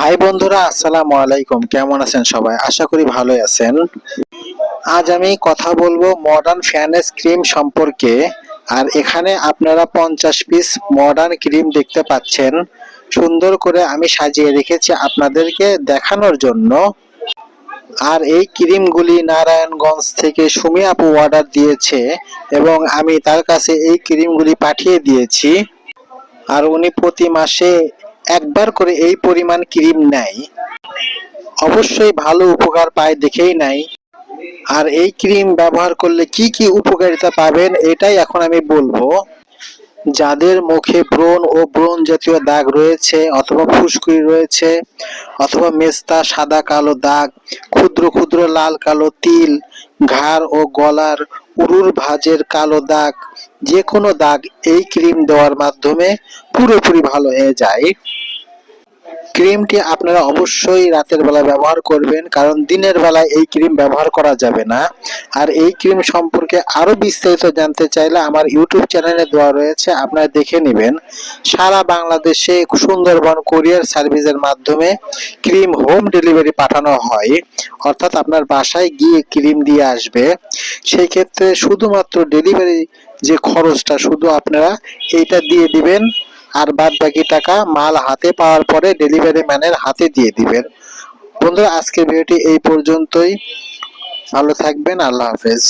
High বন্ধুরা, আসসালামু আলাইকুম। কেমন আছেন সবাই? আশা করি ভালোই আছেন। আজ আমি কথা বলব মডার্ন ফ্যানেস ক্রিম সম্পর্কে। আর এখানে আপনারা পঞ্চাশ পিস মডার্ন ক্রিম দেখতে পাচ্ছেন। সুন্দর করে আমি সাজিয়ে রেখেছি আপনাদেরকে দেখানোর জন্য। আর এই ক্রিমগুলি নারায়ণগঞ্জ থেকে সুমি আপু অর্ডার দিয়েছে এবং আমি তার কাছে এই ক্রিমগুলি পাঠিয়ে দিয়েছি। আর উনি প্রতি মাসে একবার করে এই পরিমাণ ক্রিম নেয়, অবশ্যই ভালো উপকার পায় দেখেই নাই আর এই ক্রিম ব্যবহার করলে কি কি উপকারিতা পাবেন এটাই এখন আমি বলব। যাদের মুখে ব্রণ ও ব্রণ জাতীয় দাগ রয়েছে অথবা ফুসকুড়ি রয়েছে অথবা মেস্তা, সাদা কালো দাগ, ক্ষুদ্র ক্ষুদ্র লাল কালো তিল, ঘাড় ও গলার উরুর ভাঁজের কালো দাগ যে কোনো দাগ এই ক্রিম দেওয়ার মাধ্যমে পুরোপুরি ভালো হয়ে যায়। ক্রিমটি আপনারা অবশ্যই রাতের বেলা ব্যবহার করবেন, কারণ দিনের বেলায় এই ক্রিম ব্যবহার করা যাবে না। আর এই ক্রিম সম্পর্কে আরও বিস্তারিত জানতে চাইলে আমার ইউটিউব চ্যানেলে দেওয়া রয়েছে, আপনারা দেখে নেবেন। সারা বাংলাদেশে সুন্দরবন কোরিয়ার সার্ভিসের মাধ্যমে ক্রিম হোম ডেলিভারি পাঠানো হয়। অর্থাৎ আপনার বাসায় গিয়ে ক্রিম দিয়ে আসবে। সেই ক্ষেত্রে শুধুমাত্র ডেলিভারি যে খরচটা, শুধু আপনারা এইটা দিয়ে দিবেন আর বাদ বাকি টাকা মাল হাতে পাওয়ার পরে ডেলিভারি ম্যানের হাতে দিয়ে দিবেন। বন্ধুরা, আজকের ভিডিওটি এই পর্যন্তই। ভালো থাকবেন, আল্লাহ হাফেজ।